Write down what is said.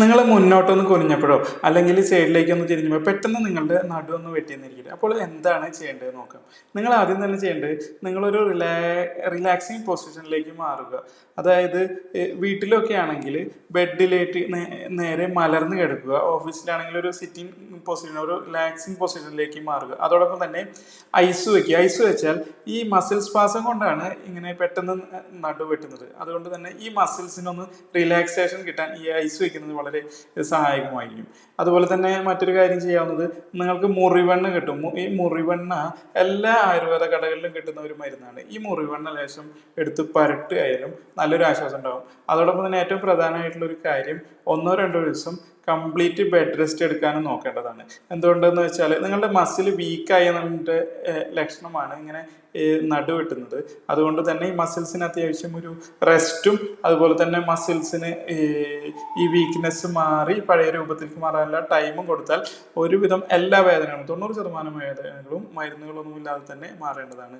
നിങ്ങൾ മുന്നോട്ടൊന്ന് കുനിഞ്ഞപ്പോഴോ അല്ലെങ്കിൽ സൈഡിലേക്ക് ഒന്ന് തിരിഞ്ഞപ്പോൾ പെട്ടെന്ന് നിങ്ങളുടെ നടു ഒന്ന് വെട്ടിയെന്നിരിക്കട്ടെ. അപ്പോൾ എന്താണ് ചെയ്യേണ്ടത് നോക്കാം. നിങ്ങൾ ആദ്യം തന്നെ ചെയ്യേണ്ടത് നിങ്ങളൊരു റിലാ റിലാക്സിങ് പൊസിഷനിലേക്ക് മാറുക. അതായത് വീട്ടിലൊക്കെ ആണെങ്കിൽ ബെഡിലേക്ക് നേരെ മലർന്ന് കിടക്കുക. ഓഫീസിലാണെങ്കിൽ ഒരു സിറ്റിംഗ് പൊസിഷൻ ഒരു റിലാക്സിങ് പൊസിഷനിലേക്ക് മാറുക. അതോടൊപ്പം തന്നെ ഐസ് വയ്ക്കുക ഐസ് വെച്ചാൽ ഈ മസിൽ ശ്വാസം കൊണ്ടാണ് ഇങ്ങനെ പെട്ടെന്ന് നടു വെട്ടുന്നത് അതുകൊണ്ട് തന്നെ ഈ മസിൽസിനൊന്ന് റിലാക്സേഷൻ കിട്ടാൻ ഈ ഐസ് വയ്ക്കുന്നത് വളരെ സഹായകമായിരിക്കും. അതുപോലെ തന്നെ മറ്റൊരു കാര്യം ചെയ്യാവുന്നത് നിങ്ങൾക്ക് മുറിവെണ്ണ കിട്ടും. ഈ മുറിവെണ്ണ എല്ലാ ആയുർവേദ കടകളിലും കിട്ടുന്ന ഒരു മരുന്നാണ്. ഈ മുറിവെണ്ണ ലേശം എടുത്ത് പരട്ടുകയായാലും നല്ലൊരു ആശ്വാസം ഉണ്ടാകും അതോടൊപ്പം തന്നെ ഏറ്റവും പ്രധാനമായിട്ടുള്ള ഒരു കാര്യം ഒന്നോ രണ്ടോ ദിവസം കംപ്ലീറ്റ് ബെഡ് റെസ്റ്റ് എടുക്കാനും നോക്കേണ്ടതാണ്. എന്തുകൊണ്ടെന്ന് വെച്ചാൽ നിങ്ങളുടെ മസിൽ വീക്കായതിന്റെ ലക്ഷണമാണ് ഇങ്ങനെ നടുവെട്ടുന്നത് നടു വെട്ടുന്നത്. അതുകൊണ്ട് തന്നെ ഈ മസിൽസിന് അത്യാവശ്യം ഒരു റെസ്റ്റും അതുപോലെ തന്നെ മസിൽസിന് ഈ വീക്ക്നെസ് മാറി പഴയ രൂപത്തിലേക്ക് മാറാനുള്ള ടൈമും കൊടുത്താൽ ഒരുവിധം എല്ലാ വേദനകളും തൊണ്ണൂറ് ശതമാനം വേദനകളും മരുന്നുകളൊന്നുമില്ലാതെ തന്നെ മാറേണ്ടതാണ്.